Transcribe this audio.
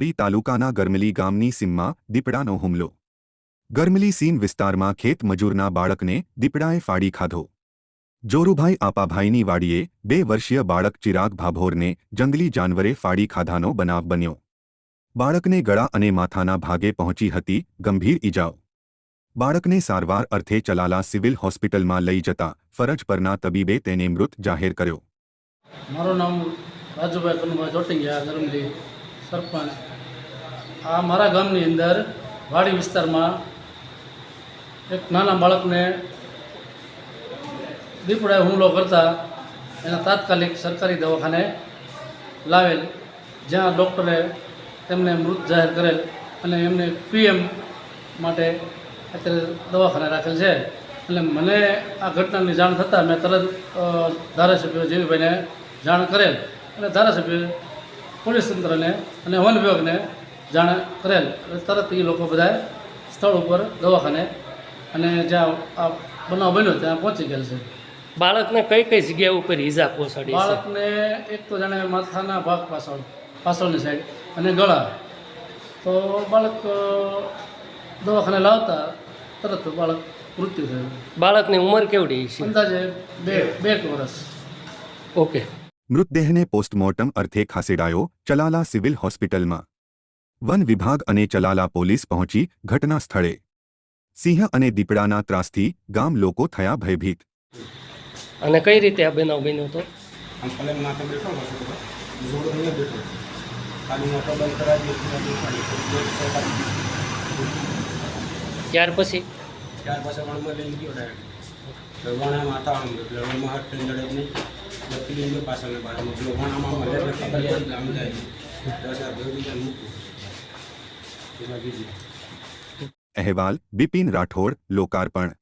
ધારી તાલુકાના ગરમલી ગામની સીમમાં દીપડાનો હુમલો. ગરમલી સીમ વિસ્તારમાં ખેત મજૂરના બાળકને દીપડાએ ફાડી ખાધો. જોરુભાઈ આપાભાઈની વાડીએ બે વર્ષીય બાળક ચિરાગ ભાભોરને જંગલી જાનવરે ફાડી ખાધાનો બનાવ બન્યો. બાળકને ગળા અને માથાના ભાગે પહોંચી હતી ગંભીર ઈજાઓ. બાળકને સારવાર અર્થે ચલાલા સિવિલ હોસ્પિટલમાં લઈ જતા ફરજ પરના તબીબે તેને મૃત જાહેર કર્યો. મારું નામ રાજુભાઈ કનુભાઈ જોટિંગિયા, ગરમલી સરપંચ. આ મારા ગામની અંદર વાડી વિસ્તારમાં એક નાના બાળકને દીપડાએ હુમલો કરતા એના તાત્કાલિક સરકારી દવાખાને લાવેલ, જ્યાં ડૉક્ટરે તેમને મૃત જાહેર કરેલ અને એમને પીએમ માટે અત્યારે દવાખાને રાખેલ છે. એટલે મને આ ઘટનાની જાણ થતાં મેં તરત ધારાસભ્ય જીવીભાઈને જાણ કરેલ. અને ધારાસભ્ય, પોલીસ તંત્રને અને વન વિભાગને જાણ કરેલ. તરત એ લોકો બધાએ સ્થળ ઉપર દવાખાને અને જ્યાં આ બનાવ બન્યો ત્યાં પહોંચી ગયેલ છે. બાળકને કઈ કઈ જગ્યા ઉપર ઈજા પહોંચાડી બાળકને એક તો જાણે માથાના ભાગ પાછળ પાછળની સાઈડ અને ગળા. તો બાળક દવાખાને લાવતા તરત બાળક મૃત્યુ થયું. બાળકની ઉંમર કેવડી છે અંદાજે બે બે વર્ષ. ઓકે. મૃતદેહને પોસ્ટમોર્ટમ અર્થે ખસેડાયો ચલાલા સિવિલ હોસ્પિટલમાં. વન વિભાગ અને ચલાલા પોલીસ પહોંચી ઘટના સ્થળે. સિંહ અને દીપડાના ત્રાસથી ગામ લોકો થયા ભયભીત. અને કઈ રીતે આ બનાવ બન્યો હતો? ત્યાર પછી? ત્યાર પછી વણમાં લઈને ગયો ડાયરેક્ટ વણા માથા આમ એટલે વણમાં હાથ લઈને જડે નહીં. લપી લઈને ગયો બાજુમાં વણામાં મળે એટલે ખબર પડી કે આમ જાય દસ હજાર ભેગું દીધા મૂક્યું એમાં કીધું અહેવાલ બિપિન રાઠોડ લોકાર્પણ.